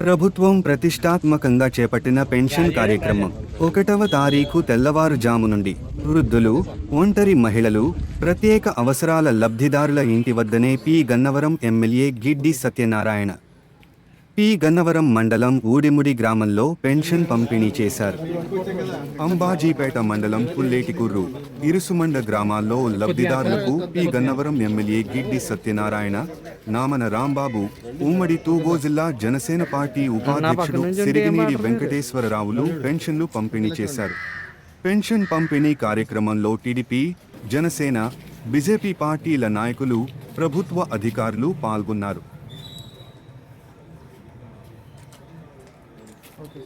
ప్రభుత్వం ప్రతిష్టాత్మకంగా చేపట్టిన పెన్షన్ కార్యక్రమం. ఒకటవ తారీఖు తెల్లవారుజాము నుండి వృద్ధులు ఒంటరి మహిళలు ప్రత్యేక అవసరాల లబ్ధిదారుల ఇంటి వద్దనే P. Gannavaram MLA Giddi Satyanarayana. P. Gannavaram మండలం ఊడిముడి గ్రామంలో పెన్షన్ పంపిణీ చేశారు. అంబాజీపేట మండలం పుల్లేటికుర్రు ఇరుసుమండ గ్రామాల్లో లబ్ధిదారులకు పి. గన్నవరం ఎమ్మెల్యే గిడ్డి సత్యనారాయణ నామన రాంబాబు ఉమ్మడి తూగో జిల్లా జనసేన పార్టీ ఉపాధ్యక్షుడు సిరిగినీడి వెంకటేశ్వరరావులు పెన్షన్లు పంపిణీ చేశారు. పెన్షన్ పంపిణీ కార్యక్రమంలో టీడీపీ జనసేన బీజేపీ పార్టీల నాయకులు ప్రభుత్వ అధికారులు పాల్గొన్నారు. ओके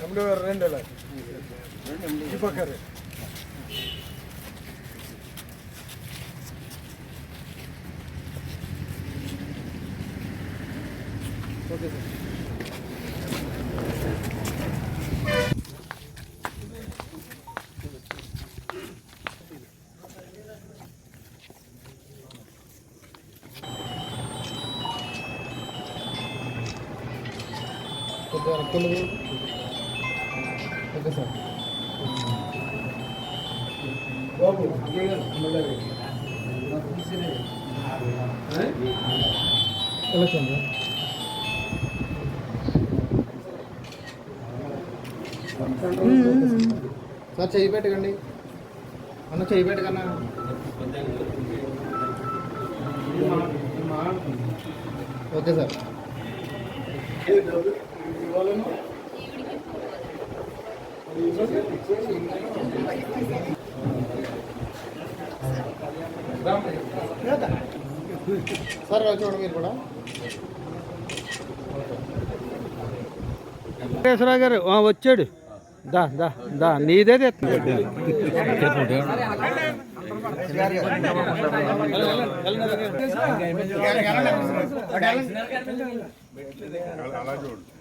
ரெண்டு ரெண்டு இல்லை இப்போ கரு ஓகே சார் ఓకే సార్. వెళ్ళొచ్చండి. సార్ చెయ్యి పెట్టకండి. అన్న చెయ్యి పెట్టకన్నా. Okay sir. సార్ చూడండి మీరు కూడా వెంకటేశ్వరరావు గారు వచ్చాడు. దా దా దా నీదే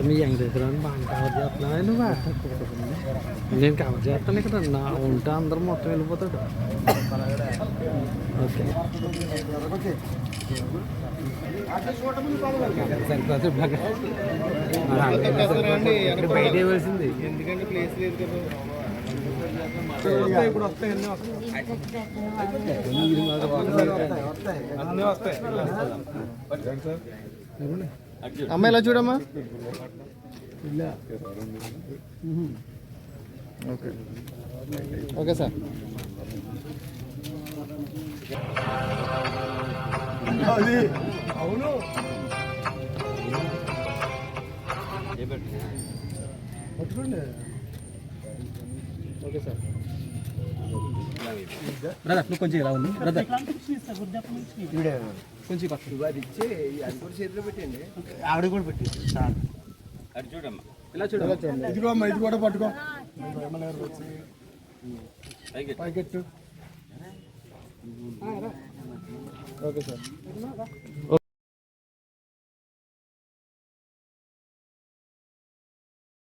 మీ వెంకటేశ్వరరావు బాగా కవర్ చేస్తున్నావా నువ్వా నేను కవర్ చేస్తాను ఇక్కడ నా ఉంటే అందరూ మొత్తం వెళ్ళిపోతాడు ఓకే బయట ఇవ్వాల్సింది ఎందుకంటే ప్లేస్ లేదు కదా ఇప్పుడు వస్తాయి. అన్నీ వస్తాయి. అన్నీ వస్తాయి. అమ్మ ఇలా చూడమ్మా? ఓకే. Okay sir. అవును. Okay sir. బ్రదర్ నువ్వు కొంచెం ఇలా ఉంది బ్రదర్. కొంచెం అది ఇచ్చి అది కూడా చేతిలో పెట్టండి ఆవిడ కూడా పెట్టండి ఇలా చూడు. ఇదిగో అమ్మా ఇది కూడా పట్టుకో. పైకెట్టు ఓకే సార్.